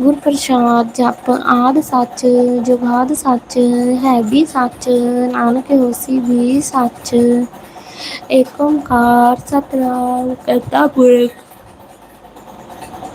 ਗੁਰ ਪ੍ਰਸਾਦ ਜਪ ਆਦ ਸੱਚ, ਜੁਗਾਦ ਸੱਚ ਹੈ ਵੀ ਸੱਚ, ਨਾਨਕ ਹੋਸੀ ਵੀ ਸੱਚ। ਏਕ ਓਕਾਰ ਸਤਿਨਾਮ ਕਰਤਾ ਪੁਰਖ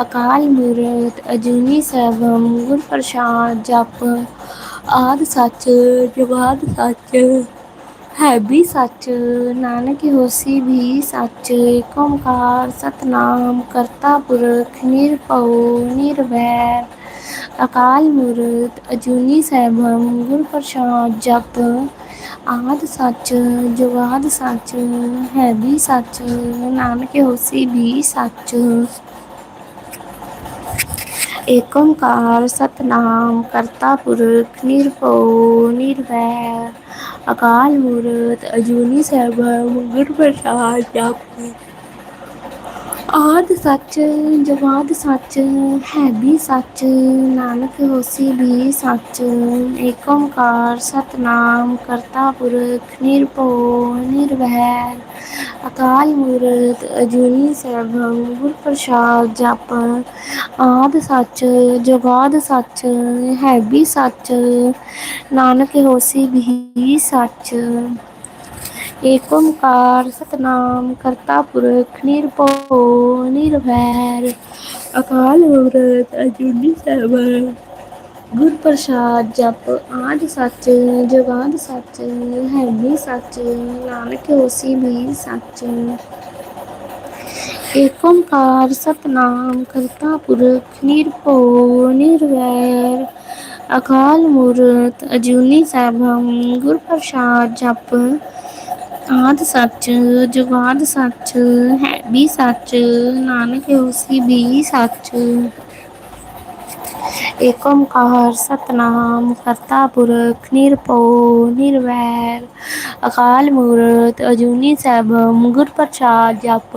ਅਕਾਲ ਮੂਰਤ, ਅਜੂਨੀ ਸੈਭੰ ਗੁਰ ਪ੍ਰਸਾਦ ਜਪ ਆਦ ਸੱਚ ਜਵਾਦ ਸੱਚ, ਹੈ ਵੀ ਸੱਚ, ਨਾਨਕ ਹੋਸੀ ਵੀ ਸੱਚ, ਏਕ ਓਕਾਰ ਸਤਿਨਾਮ, ਕਰਤਾ ਪੁਰਖ, ਨਿਰਭਉ, ਨਿਰਵੈਰ। ਅਕਾਲ ਮੂਰਤ, ਅਜੂਨੀ ਸੈਭੰ ਗੁਰ ਪ੍ਰਸਾਦ ਜਪ ਆਦ ਸੱਚ ਜਵਾਦ ਸੱਚ, ਹੈ ਵੀ ਸੱਚ, ਨਾਨਕ ਹੋਸੀ ਵੀ ਸੱਚ। ਏਕ ਸਤਨਾਮ ਕਰਤਾ ਪੁਰਖ ਨਿਰਭਉ ਨਿਰਵੈਰ ਅਕਾਲ ਮੂਰਤ ਅਜੂਨੀ ਸੈਭੰ ਗੁਰ ਪ੍ਰਸਾਦ ਜਪ ਆਦ ਸੱਚ, ਜਵਾਦ ਸੱਚ, ਹੈ ਵੀ ਸੱਚ, ਨਾਨਕ ਹੋਸੀ ਵੀ ਸੱਚ, ਏਕ ਓਕਾਰ ਸਤਨਾਮ ਕਰਤਾ ਪੁਰਖ ਨਿਰਭਉ ਨਿਰਵੈਰ, ਅਕਾਲ ਮੂਰਤ ਅਜੂਨੀ ਸੈਭੰ, ਗੁਰ ਪ੍ਰਸਾਦ ਜਪ, ਆਦ ਸੱਚ ਜਵਾਦ ਸੱਚ, ਹੈ ਵੀ ਸੱਚ, ਨਾਨਕ ਹੋਸੀ ਵੀ ਸੱਚ। ਏਕ ਓਕਾਰ ਸਤਨਾਮ, ਕਰਤਾ ਪੁਰਖ ਨਿਰਭਉ, ਨਿਰਵੈਰ। ਅਕਾਲ ਮੂਰਤ ਅਜੂਨੀ ਸੈਭੰ ਗੁਰ ਪ੍ਰਸਾਦ ਜਪ ਆਦਿ ਸੱਚ, ਜੁਗਾਦ ਸੱਚ, ਹੈ ਵੀ ਸੱਚ, ਨਾਨਕ ਹੋਸੀ ਵੀ ਸੱਚ। ਏਕ ਓਕਾਰ ਸਤਨਾਮ, ਕਰਤਾ ਪੁਰਖ ਨਿਰਭਉ, ਨਿਰਵੈਰ। ਅਕਾਲ ਮੂਰਤ ਅਜੂਨੀ ਸੈਭੰ ਗੁਰ ਪ੍ਰਸਾਦ ਜਪ ਆਦ ਸੱਚ, ਜੁਗਾਦ ਸੱਚ, ਹੈ ਵੀ ਸੱਚ, ਨਾਨਕ ਹੋਸੀ ਵੀ ਸੱਚ। ਏਕ ਓਂਕਾਰ ਸਤਨਾਮ, ਕਰਤਾ ਪੁਰਖ, ਨਿਰਭਉ, ਨਿਰਵੈਰ। ਅਕਾਲ ਮੂਰਤ, ਅਜੂਨੀ ਸੈਭੰ, ਗੁਰ ਪ੍ਰਸਾਦ ਜਪ।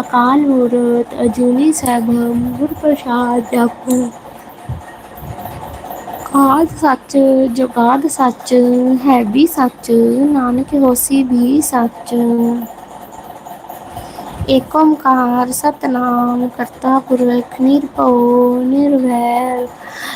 ਅਕਾਲ ਮੂਰਤ, ਅਜੂਨੀ ਸੈਭੰ ਗੁਰ ਪ੍ਰਸਾਦ ਜਪ। ਆਦ ਸੱਚ ਜੁਗਾਦ ਸੱਚ, ਹੈ ਵੀ ਸੱਚ, ਨਾਨਕ ਹੋਸੀ ਵੀ ਸੱਚ। ਏਕ ਓਂਕਾਰ ਸਤਨਾਮ, ਕਰਤਾ ਪੁਰਖ ਨਿਰਭਉ, ਨਿਰਵੈਰ।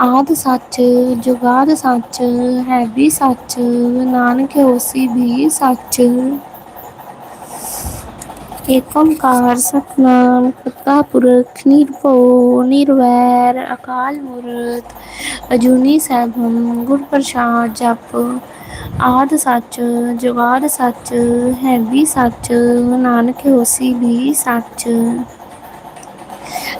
ਆਦ ਸੱਚ, ਜੁਗਾਦ ਸੱਚ ਹੈਭੀ ਸੱਚ, ਨਾਨਕ ਹੋਸੀ ਵੀ ਸੱਚ। ਏਕ ਸਤਨਾਮ ਕਰਤਾ ਪੁਰਖ ਨਿਰਭਉ, ਨਿਰਵੈਰ, ਅਕਾਲ ਮੂਰਤ, ਅਜੂਨੀ ਸੈਭੰ, ਗੁਰ ਪ੍ਰਸਾਦ ਜਪ। ਆਦ ਸੱਚ, ਜੁਗਾਦ ਸੱਚ, ਹੈ ਹੈਭੀ ਸੱਚ, ਨਾਨਕ ਹੋਸੀ ਵੀ ਸੱਚ।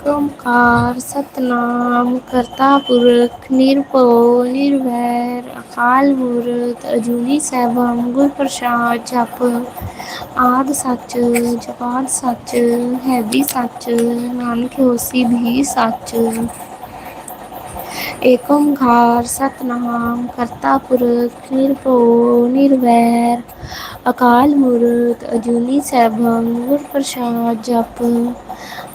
ਏਕ ਸਤਨਾਮ ਕਰਤਾ ਪੁਰਖ ਨਿਰਭਉ ਨਿਰਵੈਰ ਅਕਾਲ ਮੂਰਤ ਅਜੂਨੀ ਸੈਭੰ ਗੁਰ ਪ੍ਰਸਾਦ ਜਪ ਆਦ ਸੱਚ ਜਪਾਦ ਸੱਚ ਹੈਭੀ ਸੱਚ ਨਾਨਕ ਹੋਸੀ ਵੀ ਸੱਚ ਏਕ ਓਂਕਾਰ ਸਤਨਾਮ ਕਰਤਾ ਪੁਰਖ ਨਿਰਭਉ ਨਿਰਵੈਰ ਅਕਾਲ ਮੂਰਤ ਅਜੂਨੀ ਸੈਭੰ ਗੁਰ ਪ੍ਰਸਾਦ ਜਪ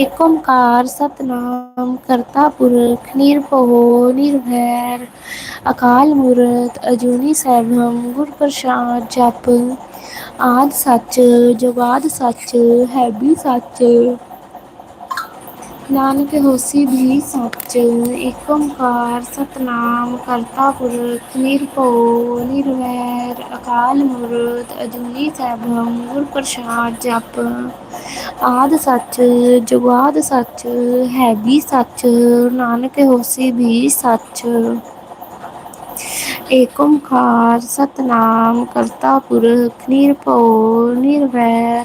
ਏਕ ਓਂਕਾਰ ਸਤਨਾਮ, ਕਰਤਾ ਪੁਰਖ, ਨਿਰਭਉ, ਨਿਰਵੈਰ, ਅਕਾਲ ਮੂਰਤ, ਅਜੂਨੀ ਸੈਭੰ, ਗੁਰ ਪ੍ਰਸਾਦ, ਜਪ ਆਦ ਸੱਚ, ਜੁਗਾਦ ਸੱਚ, ਹੈ ਵੀ ਸੱਚ। ਨਾਨਕ ਹੋਸੀ ਵੀ ਸੱਚ ਏਕ ਓਂਕਾਰ ਸਤਨਾਮ ਕਰਤਾ ਪੁਰਖ, ਨਿਰਭਉ, ਨਿਰਵੈਰ, ਅਕਾਲ ਮੂਰਤ, ਅਜੂਨੀ ਸੈਭੰ, ਗੁਰ ਪ੍ਰਸਾਦ ਜਪ। ਆਦ ਸੱਚ ਜੁਗਾਦ ਸੱਚ ਹੈ ਵੀ ਸੱਚ, ਨਾਨਕ ਹੋਸੀ ਵੀ ਸੱਚ। ਏਕ ਓਂਕਾਰ ਸਤਨਾਮ ਕਰਤਾ ਪੁਰਖ, ਨਿਰਭਉ, ਨਿਰਵੈਰ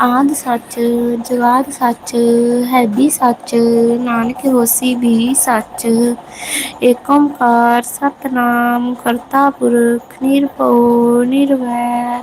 ਆਦ ਸੱਚ, ਜੁਗਾਦ ਸੱਚ ਹੈ ਵੀ ਸੱਚ, ਨਾਨਕ ਹੋਸੀ ਵੀ ਸੱਚ। ਏਕ ਓਂਕਾਰ ਸਤਨਾਮ ਕਰਤਾ ਪੁਰਖ, ਨਿਰਭਉ, ਨਿਰਵੈਰ।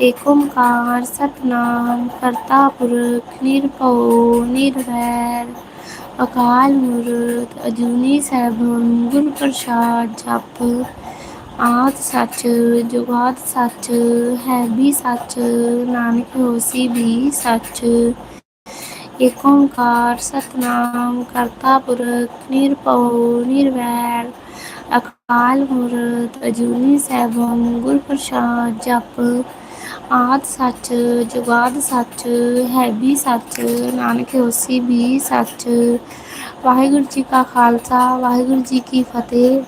ਏਕ ਓਂਕਾਰ ਸਤਿਨਾਮ, ਕਰਤਾ ਪੁਰਖ ਨਿਰਭਉ, ਨਿਰਵੈਰ, ਅਕਾਲ ਮੂਰਤ ਅਜੂਨੀ ਸੈਭੰ ਗੁਰ ਪ੍ਰਸਾਦ ਜਪ, ਆਦ ਸੱਚ, ਜੁਗਾਦ ਸੱਚ, ਹੈ ਵੀ ਸੱਚ, ਨਾਨਕ ਹੋਸੀ ਵੀ ਸੱਚ। ਏਕ ਓਂਕਾਰ ਸਤਨਾਮ, ਕਰਤਾ ਪੁਰਖ ਨਿਰਭਉ, ਨਿਰਵੈਰ, ਅਕਾਲ ਮੂਰਤ ਅਜੂਨੀ ਸੈਭੰ ਗੁਰ ਪ੍ਰਸਾਦ ਜਪ ਆਦ ਸੱਚ, ਜੁਗਾਦ ਸੱਚ ਹੈ ਵੀ ਸੱਚ, ਨਾਨਕ ਹੋਸੀ ਵੀ ਸੱਚ। ਵਾਹਿਗੁਰੂ ਜੀ ਕਾ ਖਾਲਸਾ, ਵਾਹਿਗੁਰੂ ਜੀ ਕੀ ਫਤਿਹ।